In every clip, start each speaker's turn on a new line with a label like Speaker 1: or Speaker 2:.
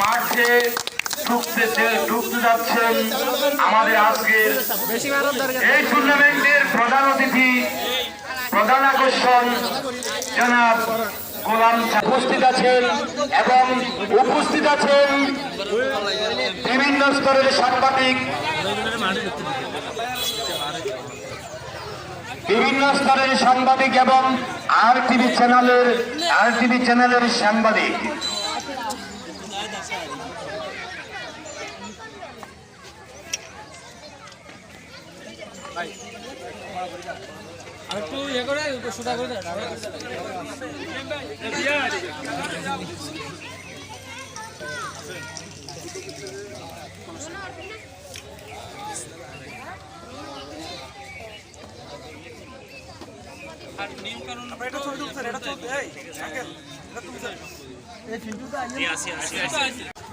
Speaker 1: মাঠে ঢুকতেছে ঢুকতে যাচ্ছেন আমাদের আজকের এই টুর্নামেন্টের প্রধান অতিথি প্রধান আকর্ষণ জনাব গোলাম উপস্থিত আছেন এবং উপস্থিত আছেন বিভিন্ন স্তরের সাংবাদিক। বিভিন্ন স্তরের সাংবাদিক এবং আর টিভি চ্যানেলের আর টিভি চ্যানেলের সাংবাদিক।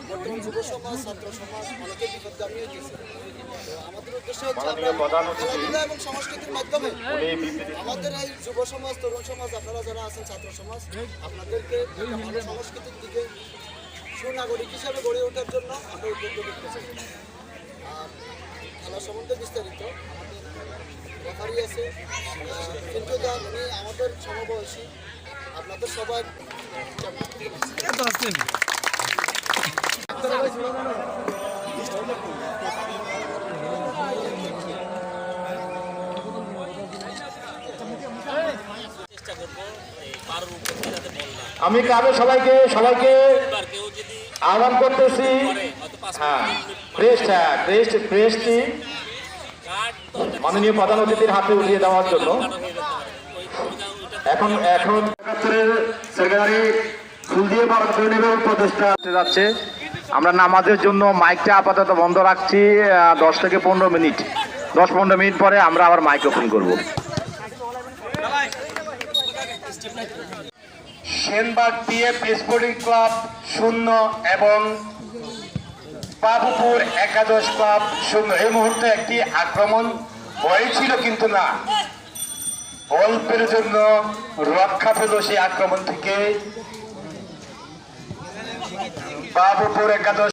Speaker 2: বর্তমান যুব সমাজ ছাত্র সমাজ অনেকে বিপদগামী হয়ে গেছে। আমাদের উদ্দেশ্য হচ্ছে খেলাধুলা এবং সংস্কৃতির মাধ্যমে আমাদের এই যুব সমাজ তরুণ সমাজ আপনারা যারা আছেন ছাত্র সমাজ আপনাদেরকে ভালো সংস্কৃতির দিকে সুনাগরিক হিসাবে গড়ে ওঠার জন্য আমরা উদ্যোগ করতে চাই। আর খেলা সম্বন্ধে বিস্তারিত আমাদের আছে। কিন্তু উনি আমাদের সমবয়সী আপনাদের
Speaker 3: না
Speaker 1: আমি কারও সবাইকে সবাইকে আহ্বান করতেছি। হ্যাঁ হ্যাঁ ক্রেস্টটি
Speaker 3: কার্ড তো
Speaker 1: মাননীয় প্রধান অতিথির হাতে উঠিয়ে দেওয়ার জন্য। এখন এখন একাত্তরের সেক্রেটারি ফুল দিয়ে নেবে যাচ্ছে। আমরা নামাজের জন্য মাইকটা আপাতত বন্ধ রাখছি দশ থেকে পনেরো মিনিট। দশ পনেরো মিনিট পরে আমরা আবার মাইক ওপেন করব। সেনবাগ পিএফ স্পোর্টিং ক্লাব শূন্য এবং বাবুপুর একাদশ ক্লাব শূন্য। এই মুহূর্তে একটি আক্রমণ হয়েছিল কিন্তু না। অল্পের জন্য রক্ষা পেল সেই আক্রমণ থেকে। বাবুপুর একাদশ।